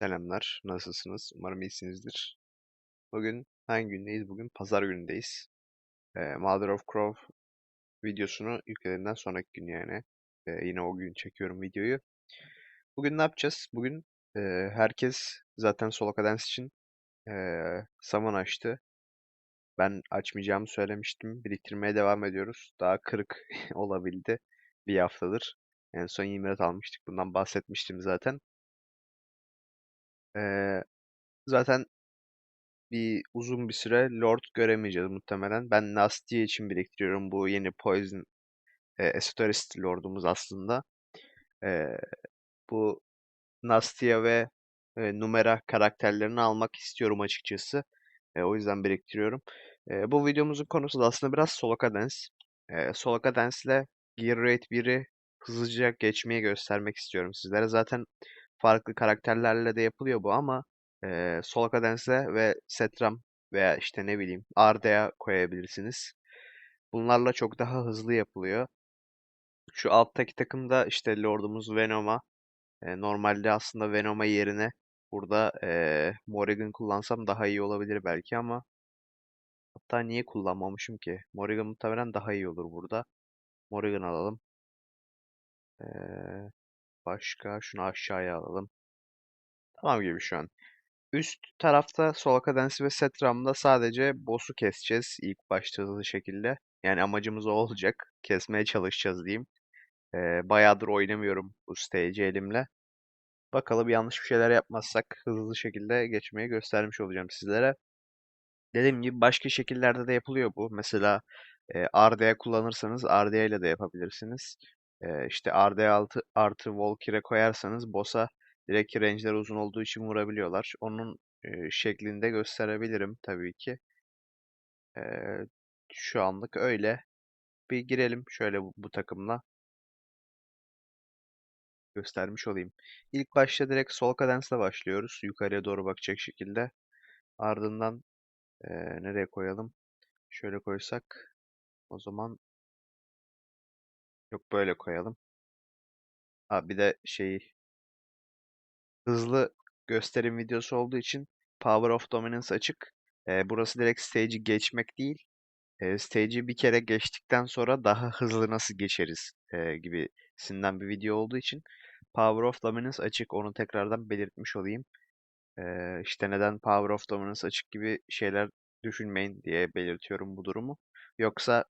Selamlar, nasılsınız? Umarım iyisinizdir. Bugün hangi gündeyiz? Bugün pazar günündeyiz. Ee, Mother of Crow videosunu yüklediğimden sonraki gün yani. Ee, yine o gün çekiyorum videoyu. Bugün ne yapacağız? Bugün e, herkes zaten solo cadence için e, summon açtı. Ben açmayacağımı söylemiştim. Biriktirmeye devam ediyoruz. Daha kırık olabildi bir haftadır. En son 20 almıştık. Bundan bahsetmiştim zaten. Ee, zaten bir uzun bir süre Lord göremeyeceğiz muhtemelen. Ben Nastia için biriktiriyorum bu yeni Poison e, Esoterist Lord'umuz aslında. E, bu Nastia ve e, Numera karakterlerini almak istiyorum açıkçası. E, o yüzden biriktiriyorum. E, bu videomuzun konusu da aslında biraz solo cadence. E, solo cadence ile Gear Rate 1'i hızlıca geçmeyi göstermek istiyorum sizlere. Zaten farklı karakterlerle de yapılıyor bu ama e, solo cadence'le ve Setram veya işte ne bileyim Ardea koyabilirsiniz. Bunlarla çok daha hızlı yapılıyor. Şu alttaki takımda işte Lord'umuz Venom'a. E, normalde aslında Venom'a yerine burada e, Morrigan kullansam daha iyi olabilir belki ama hatta niye kullanmamışım ki? Morrigan muhtemelen daha iyi olur burada. Morrigan alalım. E, başka şunu aşağıya alalım. Tamam gibi şu an. Üst tarafta Soul Cadence ve Setram'da sadece boss'u keseceğiz ilk başta şekilde. Yani amacımız o olacak. Kesmeye çalışacağız diyeyim. Ee, bayağıdır oynamıyorum bu stage'i elimle. Bakalım yanlış bir şeyler yapmazsak hızlı şekilde geçmeyi göstermiş olacağım sizlere. Dediğim gibi başka şekillerde de yapılıyor bu. Mesela e, RDA kullanırsanız RDA ile de yapabilirsiniz. E, işte RDA altı, artı Valkyrie koyarsanız boss'a direkt range'ler uzun olduğu için vurabiliyorlar. Onun şeklinde gösterebilirim tabii ki. Şu anlık öyle. Bir girelim şöyle bu, bu takımla. Göstermiş olayım. İlk başta direkt sol kadence'la başlıyoruz. Yukarıya doğru bakacak şekilde. Ardından e, nereye koyalım? Şöyle koysak o zaman yok böyle koyalım. Ha bir de şey hızlı gösterim videosu olduğu için Power of Dominance açık. Ee, burası direkt stage'i geçmek değil. E, stage'i bir kere geçtikten sonra daha hızlı nasıl geçeriz e, gibisinden bir video olduğu için Power of Dominance açık. Onu tekrardan belirtmiş olayım. E, işte neden Power of Dominance açık gibi şeyler düşünmeyin diye belirtiyorum bu durumu. Yoksa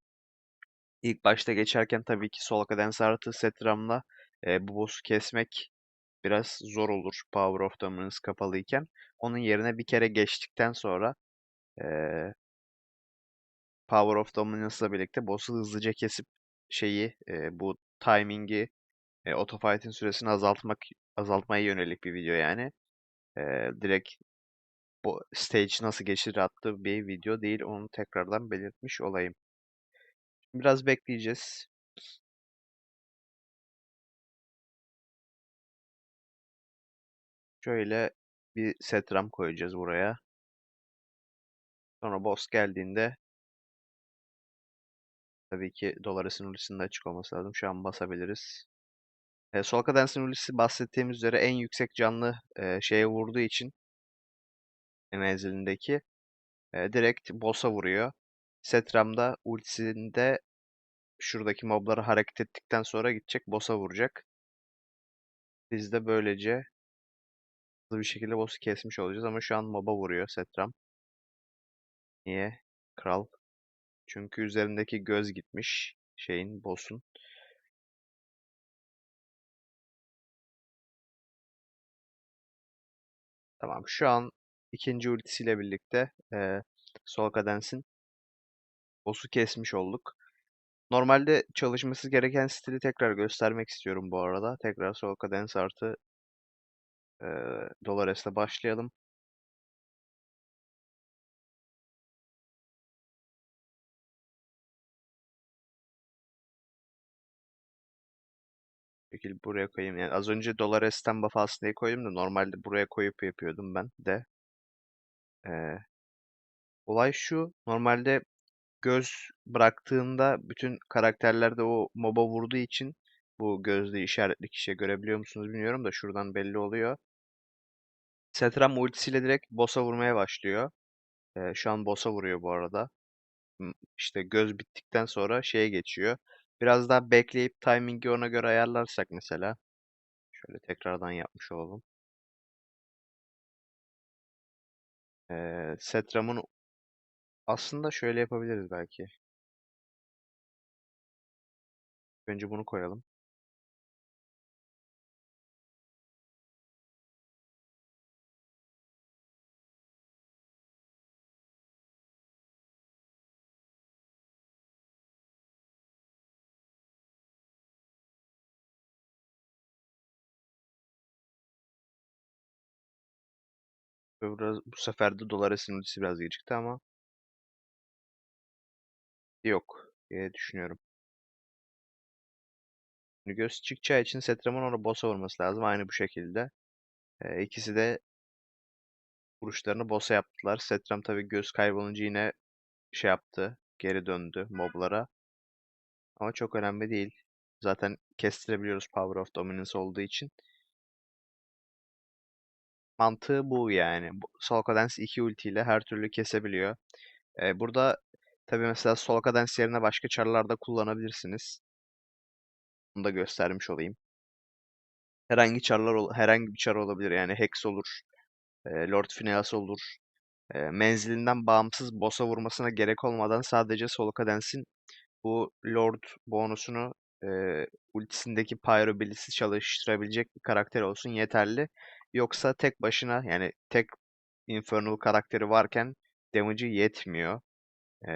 ilk başta geçerken tabii ki Soul Cadence artı Setram'la e, bu boss'u kesmek biraz zor olur Power of Dominance kapalıyken. Onun yerine bir kere geçtikten sonra eee, Power of Dominance'la birlikte boss'u hızlıca kesip şeyi eee, bu timing'i e, autofight'in süresini azaltmak azaltmaya yönelik bir video yani. Eee, direkt bu stage nasıl geçir attığı bir video değil. Onu tekrardan belirtmiş olayım. Biraz bekleyeceğiz. Şöyle bir setram koyacağız buraya. Sonra boss geldiğinde tabii ki Dolares'in ultisinin de açık olması lazım. Şu an basabiliriz. E, Sol Cadence'in ultisi bahsettiğimiz üzere en yüksek canlı e, şeye vurduğu için menzilindeki e, direkt boss'a vuruyor. Setram'da ultisinde şuradaki mobları hareket ettikten sonra gidecek boss'a vuracak. Biz de böylece hızlı bir şekilde boss'u kesmiş olacağız ama şu an mob'a vuruyor Setram. Niye? Kral. Çünkü üzerindeki göz gitmiş şeyin boss'un. Tamam şu an ikinci ultisiyle birlikte e, Sol Cadence'in boss'u kesmiş olduk. Normalde çalışması gereken stili tekrar göstermek istiyorum bu arada. Tekrar Sol Cadence artı e, Dolores'le başlayalım. şekilde buraya koyayım. Yani az önce Dolores'ten buff diye koydum da normalde buraya koyup yapıyordum ben de. Ee, olay şu. Normalde göz bıraktığında bütün karakterlerde o moba vurduğu için bu gözde işaretli kişiye görebiliyor musunuz bilmiyorum da şuradan belli oluyor. Setram ultisiyle direkt boss'a vurmaya başlıyor. Ee, şu an boss'a vuruyor bu arada. M- İşte göz bittikten sonra şeye geçiyor. Biraz daha bekleyip timingi ona göre ayarlarsak mesela. Şöyle tekrardan yapmış olalım. Ee, Setram'ın aslında şöyle yapabiliriz belki. Önce bunu koyalım. Biraz, bu sefer de Dolares'in ultisi biraz gecikti ama yok diye düşünüyorum. Göz çıkacağı için Setram'ın onu boss'a vurması lazım. Aynı bu şekilde. Ee, ikisi de vuruşlarını boss'a yaptılar. Setram tabii göz kaybolunca yine şey yaptı. Geri döndü moblara. Ama çok önemli değil. Zaten kestirebiliyoruz Power of Dominance olduğu için. Mantığı bu yani. Soul Cadence 2 ultiyle her türlü kesebiliyor. Ee, burada tabii mesela Soul Cadence yerine başka çarlar da kullanabilirsiniz. Bunu da göstermiş olayım. Herhangi çarlar herhangi bir çar olabilir. Yani Hex olur, e, Lord Phineas olur. E, menzilinden bağımsız boss'a vurmasına gerek olmadan sadece Soul Cadence'in bu Lord bonusunu e, ultisindeki Pyro Bliss'i çalıştırabilecek bir karakter olsun yeterli. Yoksa tek başına yani tek Infernal karakteri varken damage'ı yetmiyor. E,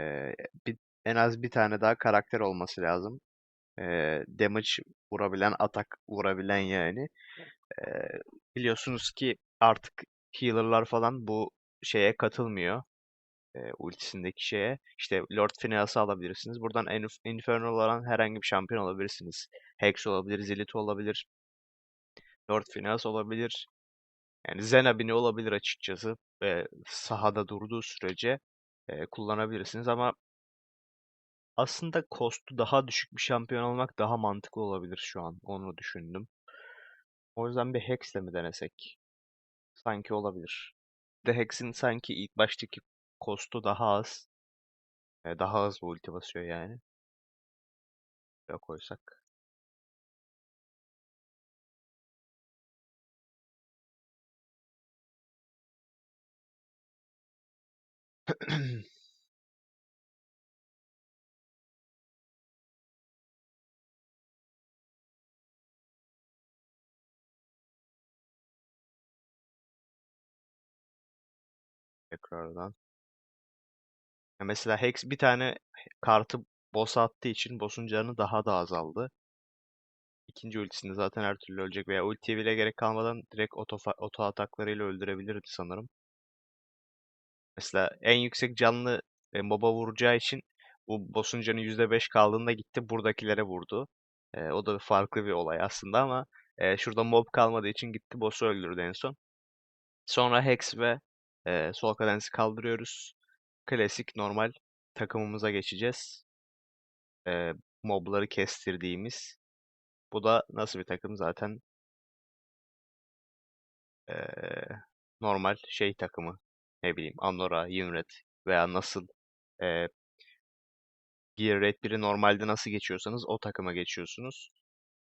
bir, en az bir tane daha karakter olması lazım. E, damage vurabilen, atak vurabilen yani. E, biliyorsunuz ki artık healer'lar falan bu şeye katılmıyor e, ultisindeki şeye. İşte Lord Phineas'ı alabilirsiniz. Buradan Inf Infernal olan herhangi bir şampiyon alabilirsiniz. Hex olabilir, Zilith olabilir, Lord Phineas olabilir. Yani Zenabini olabilir açıkçası. Ve sahada durduğu sürece e, kullanabilirsiniz ama aslında cost'u daha düşük bir şampiyon almak daha mantıklı olabilir şu an. Onu düşündüm. O yüzden bir Hex'le mi denesek? Sanki olabilir. De Hex'in sanki ilk baştaki cost'u daha az. Daha hızlı ulti basıyor yani. Böyle koysak. Tekrardan. Mesela Hex bir tane kartı boss'a attığı için boss'un canı daha da azaldı. İkinci ultisinde zaten her türlü ölecek veya ultiye bile gerek kalmadan direkt oto, oto ataklarıyla öldürebilirdi sanırım. Mesela en yüksek canlı e, mob'a vuracağı için bu boss'un canı %5 kaldığında gitti buradakilere vurdu. E, o da farklı bir olay aslında ama e, şurada mob kalmadığı için gitti boss'u öldürdü en son. Sonra Hex ve e, Soul Cadence'i kaldırıyoruz. Klasik normal takımımıza geçeceğiz. E, mobları kestirdiğimiz. Bu da nasıl bir takım zaten e, normal şey takımı. Ne bileyim Anora, Yunret veya nasıl e, Gear Red 1'i normalde nasıl geçiyorsanız o takıma geçiyorsunuz.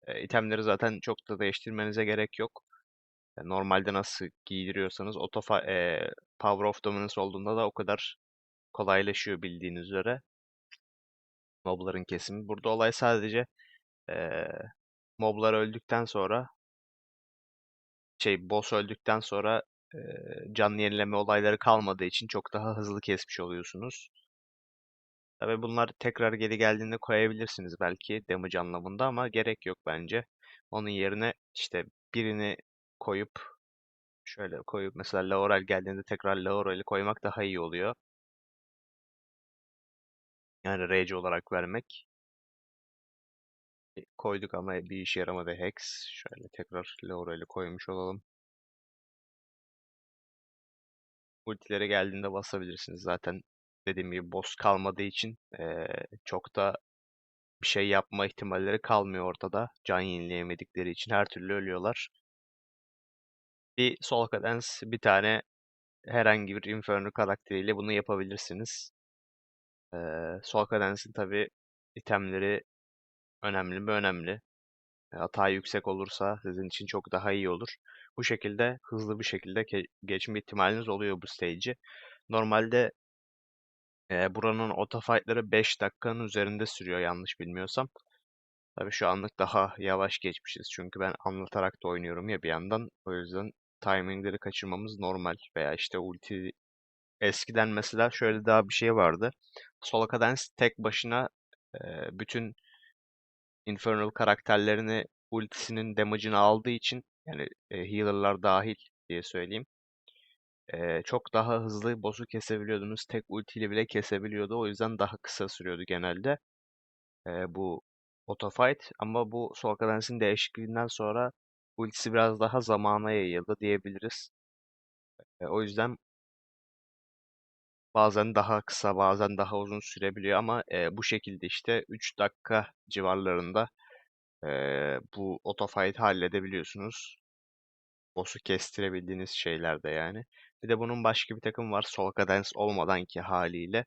E, itemleri zaten çok da değiştirmenize gerek yok. E, normalde nasıl giydiriyorsanız oto e, Power of Dominance olduğunda da o kadar kolaylaşıyor bildiğiniz üzere. Mobların kesimi. Burada olay sadece eee moblar öldükten sonra şey boss öldükten sonra eee can yenileme olayları kalmadığı için çok daha hızlı kesmiş oluyorsunuz. Tabii bunlar tekrar geri geldiğinde koyabilirsiniz belki damage anlamında ama gerek yok bence. Onun yerine işte birini koyup şöyle koyup mesela Laurel geldiğinde tekrar Laurel'i koymak daha iyi oluyor. Yani rage olarak vermek. E, Koyduk ama bir işe yaramadı Hex. Şöyle tekrar Laurel'i koymuş olalım. Ultilere geldiğinde basabilirsiniz. Zaten dediğim gibi boss kalmadığı için eee, çok da bir şey yapma ihtimalleri kalmıyor ortada. Can yenileyemedikleri için her türlü ölüyorlar. Bir Soul Cadence, bir tane herhangi bir Inferno karakteriyle bunu yapabilirsiniz. Ee, Soul Cadence'in tabi itemleri önemli mi? Önemli. Hata yüksek olursa sizin için çok daha iyi olur. Bu şekilde hızlı bir şekilde geçme ihtimaliniz oluyor bu stage'i. Normalde e, buranın otofight'ları 5 dakikanın üzerinde sürüyor yanlış bilmiyorsam. Tabii şu anlık daha yavaş geçmişiz. Çünkü ben anlatarak da oynuyorum ya bir yandan. O yüzden timingleri kaçırmamız normal. Veya işte ulti eskiden mesela şöyle daha bir şey vardı. Sola Cadence tek başına e, bütün Infernal karakterlerini ultisinin damage'ını aldığı için yani e, healer'lar dahil diye söyleyeyim. E, çok daha hızlı boss'u kesebiliyordunuz. Tek ultiyle bile kesebiliyordu. O yüzden daha kısa sürüyordu genelde e, bu autofight. Ama bu Soul Cadence'in değişikliğinden sonra ultisi biraz daha zamana yayıldı diyebiliriz. E, o yüzden bazen daha kısa bazen daha uzun sürebiliyor ama e, bu şekilde işte 3 dakika civarlarında e, bu autofight halledebiliyorsunuz. Boss'u kestirebildiğiniz şeylerde yani. Bir de bunun başka bir takım var Soul Cadence olmadan ki haliyle.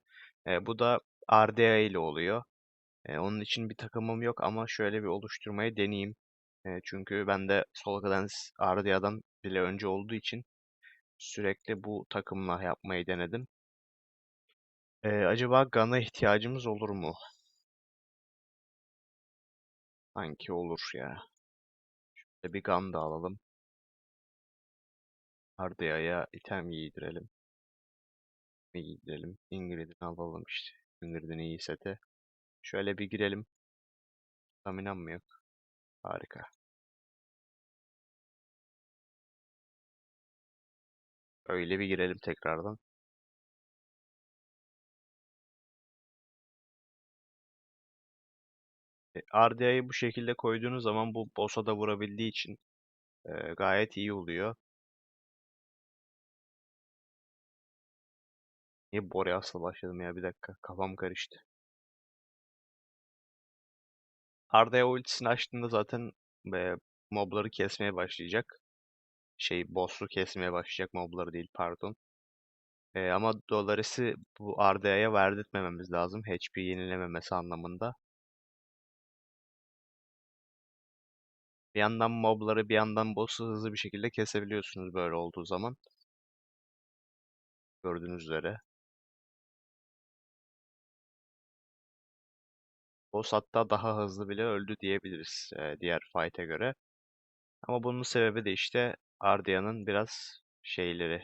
E, bu da RDA ile oluyor. E, onun için bir takımım yok ama şöyle bir oluşturmayı deneyeyim. E, çünkü ben de Soul Cadence RDA'dan bile önce olduğu için sürekli bu takımla yapmayı denedim. E, acaba Gun'a ihtiyacımız olur mu? Sanki olur ya. Şöyle bir Gun da alalım. Arda'ya item giydirelim. Ne giydirelim? Ingrid'ini alalım işte. Ingrid'in iyi seti. Şöyle bir girelim. Staminam mı yok? Harika. Öyle bir girelim tekrardan. RDA'yı bu şekilde koyduğunuz zaman bu boss'a da vurabildiği için e, gayet iyi oluyor. Niye Boreas'la başladım ya bir dakika kafam karıştı. Arda'ya ultisini açtığında zaten e, mobları kesmeye başlayacak. Şey boss'u kesmeye başlayacak mobları değil pardon. E, ama Dolares'i bu Arda'ya verdirtmememiz lazım. HP yenilememesi anlamında. Bir yandan mobları bir yandan boss'u hızlı bir şekilde kesebiliyorsunuz böyle olduğu zaman. Gördüğünüz üzere. Boss hatta daha hızlı bile öldü diyebiliriz e, diğer fight'e göre. Ama bunun sebebi de işte Ardia'nın biraz şeyleri.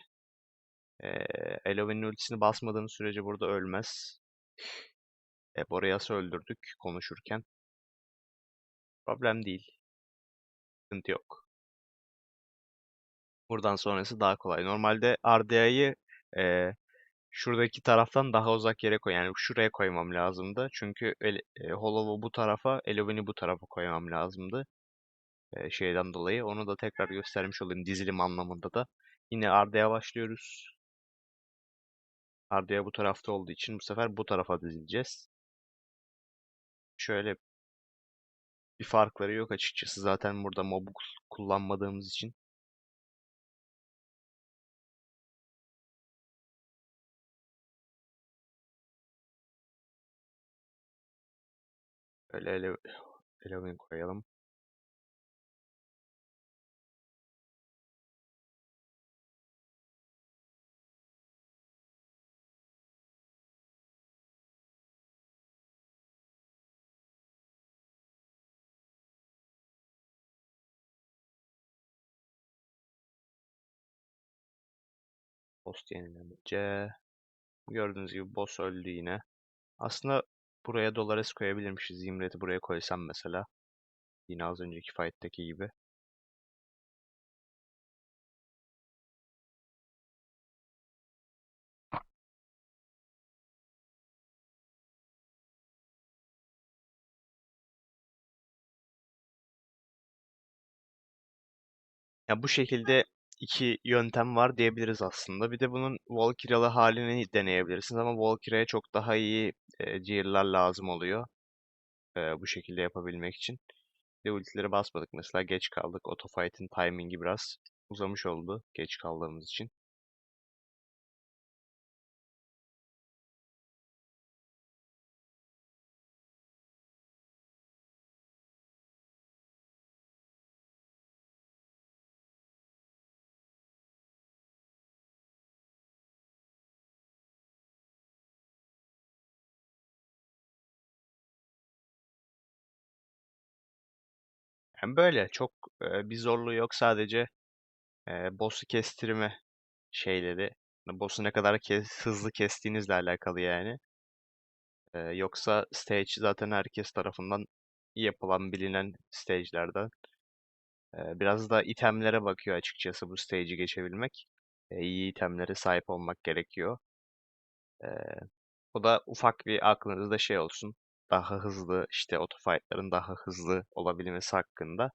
E, Elovin'in ultisini basmadığım sürece burada ölmez. E, Boreas'ı öldürdük konuşurken. Problem değil. Sıkıntı yok. Buradan sonrası daha kolay. Normalde Ardia'yı e, şuradaki taraftan daha uzak yere koy. Yani şuraya koymam lazımdı. Çünkü el, e, Hollow'u bu tarafa, Elovin'i bu tarafa koymam lazımdı. E, şeyden dolayı. Onu da tekrar göstermiş olayım dizilim anlamında da. Yine Arda'ya başlıyoruz. Arda'ya bu tarafta olduğu için bu sefer bu tarafa dizileceğiz. Şöyle bir farkları yok açıkçası. Zaten burada mobu kullanmadığımız için. Öyle ele, Elovin koyalım. Post yenilenince gördüğünüz gibi boss öldü yine. Aslında buraya Dolares koyabilirmişiz. Zimret'i buraya koysam mesela. Yine az önceki fight'taki gibi. Ya bu şekilde iki yöntem var diyebiliriz aslında. Bir de bunun Valkyria'lı halini deneyebilirsiniz ama Valkyria'ya çok daha iyi e, lazım oluyor. E, bu şekilde yapabilmek için. Bir ultileri basmadık mesela geç kaldık. Autofight'in timingi biraz uzamış oldu geç kaldığımız için. Yani böyle çok e, bir zorluğu yok sadece e, boss'u kestirme şeyleri. Boss'u ne kadar kes- hızlı kestiğinizle alakalı yani. E, yoksa stage zaten herkes tarafından yapılan bilinen stage'lerden. E, biraz da itemlere bakıyor açıkçası bu stage'i geçebilmek. E, iyi itemlere sahip olmak gerekiyor. E, o da ufak bir aklınızda şey olsun. Daha hızlı işte otofight'ların daha hızlı olabilmesi hakkında.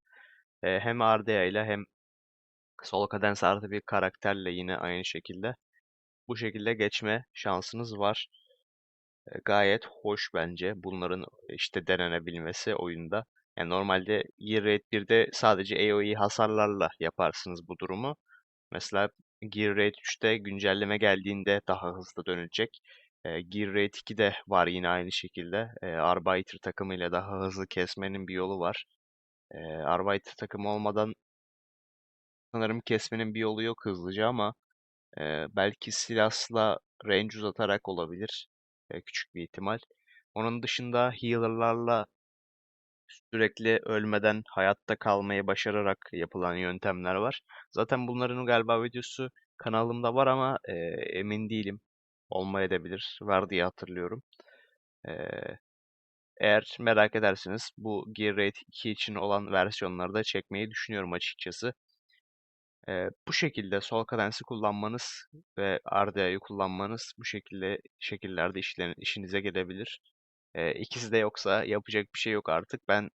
E, hem Ardea ile hem Sol Cadence artı bir karakterle yine aynı şekilde bu şekilde geçme şansınız var. E, gayet hoş bence bunların işte denenebilmesi oyunda. Yani normalde Gear Raid 1'de sadece AoE hasarlarla yaparsınız bu durumu. Mesela Gear Raid 3'te güncelleme geldiğinde daha hızlı dönecek. E, Gear Raid 2'de var yine aynı şekilde. E, Arbiter takımıyla daha hızlı kesmenin bir yolu var. E, Arbiter takımı olmadan sanırım kesmenin bir yolu yok hızlıca ama e, belki silahla range uzatarak olabilir. E, küçük bir ihtimal. Onun dışında healer'larla sürekli ölmeden hayatta kalmayı başararak yapılan yöntemler var. Zaten bunların galiba videosu kanalımda var ama e, emin değilim. Olmayabilir. Var diye hatırlıyorum. E, eğer merak ederseniz bu Gear Raid 2 için olan versiyonları da çekmeyi düşünüyorum açıkçası. E, bu şekilde sol kadensi kullanmanız ve RDA'yı kullanmanız bu şekilde şekillerde işlerin, işinize gelebilir. E, ikisi de yoksa yapacak bir şey yok artık. Ben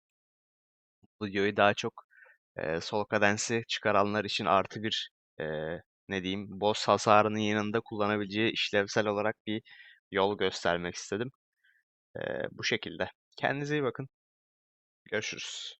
videoyu daha çok e, sol kadensi çıkaranlar için artı bir e, ne diyeyim boss hasarının yanında kullanabileceği işlevsel olarak bir yol göstermek istedim. E, bu şekilde. Kendinize iyi bakın. Görüşürüz.